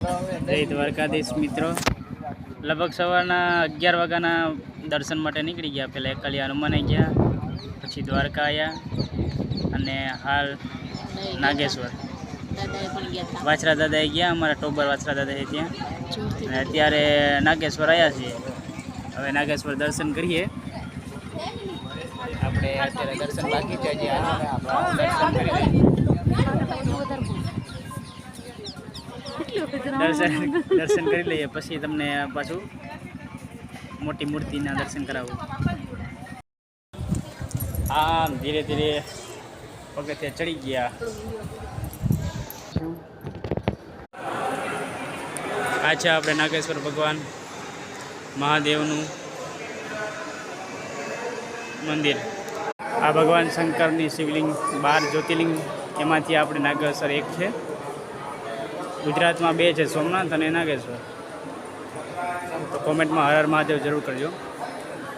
જય દ્વારકાધીશ મિત્રો. લગભગ સવારના અગિયાર વાગ્યાના દર્શન માટે નીકળી ગયા. પહેલાં એકલી હનુમાને ગયા, પછી દ્વારકા આવ્યા અને હાલ નાગેશ્વર. વાછરા દાદાએ ગયા, અમારા ટોબર વાછરા દાદાએ ત્યાં. અને અત્યારે નાગેશ્વર આવ્યા છીએ. હવે નાગેશ્વર દર્શન કરીએ. આપણે અત્યારે દર્શન બાકી છે દર્શન દર્શન કરી લઈએ પછી તમને પાછું મોટી મૂર્તિના દર્શન કરાવું. આમ ધીરે ધીરે પગથિયા ચડી ગયા. આ છે આપણે નાગેશ્વર ભગવાન મહાદેવનું મંદિર. આ ભગવાન શંકરની શિવલિંગ બાર જ્યોતિર્લિંગ એમાંથી આપણે નાગેશ્વર એક છે. ગુજરાતમાં બે છે સોમનાથ અને નાગેશ્વર તો કોમેન્ટમાં હર હર મહાદેવ જરૂર કરજો.